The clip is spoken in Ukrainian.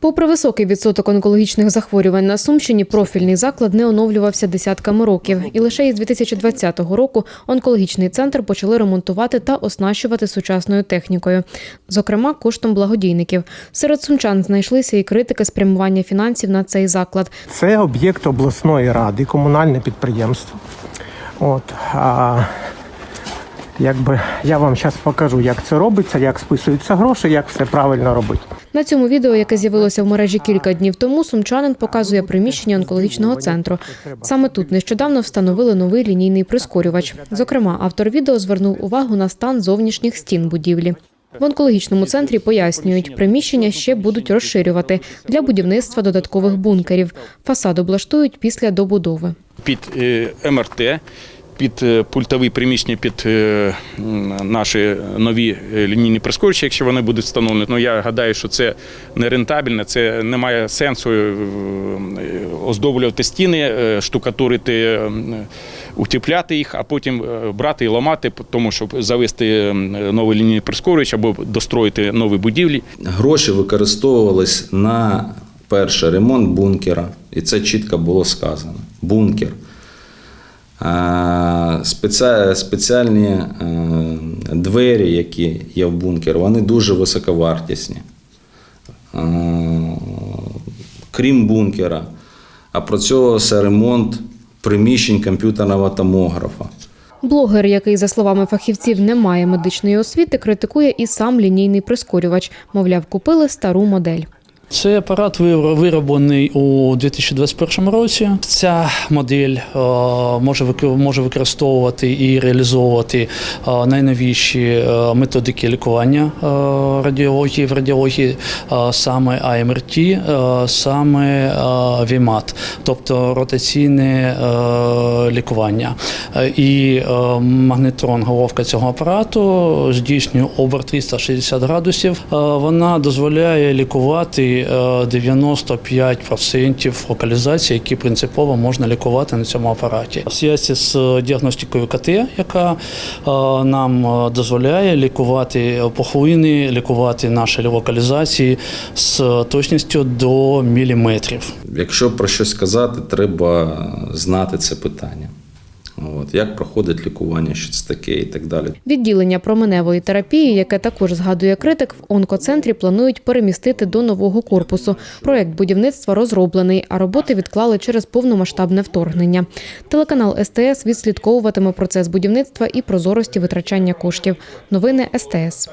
Попри високий відсоток онкологічних захворювань на Сумщині, профільний заклад не оновлювався десятками років. І лише із 2020 року онкологічний центр почали ремонтувати та оснащувати сучасною технікою, зокрема коштом благодійників. Серед сумчан знайшлися і критики спрямування фінансів на цей заклад. Це об'єкт обласної ради, комунальне підприємство. От, а, якби я вам зараз покажу, як це робиться, як списуються гроші, як все правильно робити. На цьому відео, яке з'явилося в мережі кілька днів тому, сумчанин показує приміщення онкологічного центру. Саме тут нещодавно встановили новий лінійний прискорювач. Зокрема, автор відео звернув увагу на стан зовнішніх стін будівлі. В онкологічному центрі пояснюють, приміщення ще будуть розширювати для будівництва додаткових бункерів. Фасад облаштують після добудови. під е, МРТ, під е, пультові приміщення, під е, наші нові е, лінійні прискорювачі, якщо вони будуть встановлені. Ну я гадаю, що це не рентабельно, це не має сенсу оздоблювати стіни, штукатурити, утепляти їх, а потім брати і ламати, тому щоб завести новий лінійний прискорювач або достроїти нові будівлі. Гроші використовувались на перше ремонт бункера, і це чітко було сказано. Бункер. Спеці- Спеціальні е, двері, які є в бункер, вони дуже високовартісні. А, Крім бункера, опрацьовувався ремонт приміщень комп'ютерного томографа. Блогер, який, за словами фахівців, не має медичної освіти, критикує і сам лінійний прискорювач. Мовляв, купили стару модель. Цей апарат вир- вироблений у 2021 році. Ця модель е, може може використовувати і реалізовувати е, найновіші е, методики лікування радіології в радіології, саме АМРТ, саме ВІМАТ, тобто ротаційне лікування. І магнетрон, головка цього апарату здійснює оберт 360 градусів. Вона дозволяє лікувати е, 95% локалізацій, які принципово можна лікувати на цьому апараті. В зв'язку з діагностикою КТ, яка е, нам е, дозволяє лікувати пухлини, лікувати наші локалізації з точністю до міліметрів. Якщо про щось казати, треба знати це питання. От, як проходить лікування, що це таке і так далі. Відділення променевої терапії, яке також згадує критик, в онкоцентрі планують перемістити до нового корпусу. Проект будівництва розроблений, а роботи відклали через повномасштабне вторгнення. Телеканал СТС відслідковуватиме процес будівництва і прозорості витрачання коштів. Новини СТС.